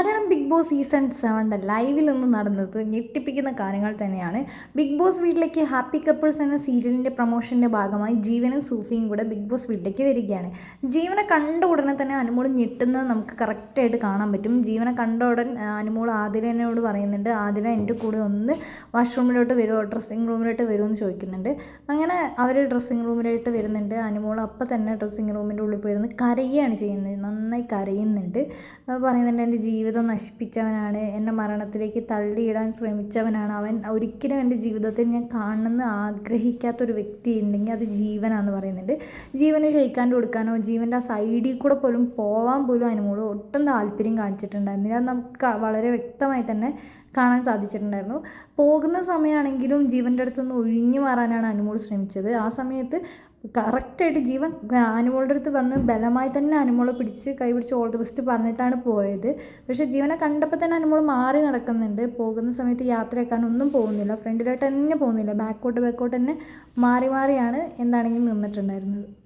Malayalam big boss season സെവന്റെ ലൈവിൽ നിന്ന് നടന്നത് ഞെട്ടിപ്പിക്കുന്ന കാര്യങ്ങൾ തന്നെയാണ്. ബിഗ് ബോസ് വീട്ടിലേക്ക് ഹാപ്പി കപ്പിൾസ് എന്ന സീരിയലിന്റെ പ്രൊമോഷന്റെ ഭാഗമായി ജീവനും സൂഫിയും കൂടെ ബിഗ് ബോസ് വീട്ടിലേക്ക് വരികയാണ്. ജീവനെ കണ്ട ഉടനെ തന്നെ അനുമോൾ ഞെട്ടുന്നത് നമുക്ക് കറക്റ്റായിട്ട് കാണാൻ പറ്റും. ജീവനെ കണ്ട ഉടൻ അനുമോൾ ആതിരനോട് പറയുന്നുണ്ട് ആതിര എന്റെ കൂടെ ഒന്ന് വാഷ്റൂമിലോട്ട് വരുമോ ഡ്രസ്സിങ് റൂമിലോട്ട് വരുമോ എന്ന് ചോദിക്കുന്നുണ്ട്. അങ്ങനെ അവർ ഡ്രസ്സിങ് റൂമിലോട്ട് വരുന്നുണ്ട്. അനുമോൾ അപ്പം തന്നെ ഡ്രസ്സിങ് റൂമിന്റെ ഉള്ളിൽ പോയിരുന്ന് കരയുകയാണ് ചെയ്യുന്നത്. നന്നായി കരയുന്നുണ്ട്. പറയുന്നുണ്ട് എന്റെ ജീവിതം നശിപ്പിച്ചവനാണ്. എന്നെ മരണത്തിലേക്ക് തള്ളിയിടാൻ ശ്രമിച്ചവനാണ്. അവൻ ഒരിക്കലും എന്റെ ജീവിതത്തിൽ ഞാൻ കാണണമെന്ന് ആഗ്രഹിക്കാത്തൊരു വ്യക്തി ഉണ്ടെങ്കിൽ അത് ജീവനാന്ന് പറയുന്നുണ്ട്. ജീവന് ക്ഷയിക്കാണ്ട് കൊടുക്കാനോ ജീവന്റെ ആ സൈഡിൽ കൂടെ പോലും പോവാൻ പോലും അതിനോട് ഒട്ടും താല്പര്യം കാണിച്ചിട്ടുണ്ടായിരുന്നില്ല. അത് നമുക്ക് വളരെ വ്യക്തമായി തന്നെ കാണാൻ സാധിച്ചിട്ടുണ്ടായിരുന്നു. പോകുന്ന സമയമാണെങ്കിലും ജീവന്റെ അടുത്തുനിന്ന് ഒഴിഞ്ഞു മാറാനാണ് അനുമോൾ ശ്രമിച്ചത്. ആ സമയത്ത് കറക്റ്റായിട്ട് ജീവൻ അനുമോളുടെ അടുത്ത് വന്ന് ബലമായി തന്നെ അനുമോളെ പിടിച്ച് കൈ പിടിച്ച് ഓൾ ദി ബെസ്റ്റ് പറഞ്ഞിട്ടാണ് പോയത്. പക്ഷേ ജീവനെ കണ്ടപ്പോൾ തന്നെ അനുമോൾ മാറി നടക്കുന്നുണ്ട്. പോകുന്ന സമയത്ത് യാത്രയാക്കാൻ ഒന്നും പോകുന്നില്ല. ഫ്രണ്ടിലോട്ട് തന്നെ പോകുന്നില്ല. ബാക്കോട്ട് ബാക്കോട്ട് തന്നെ മാറി മാറിയാണ് എന്താണെങ്കിലും നിന്നിട്ടുണ്ടായിരുന്നത്.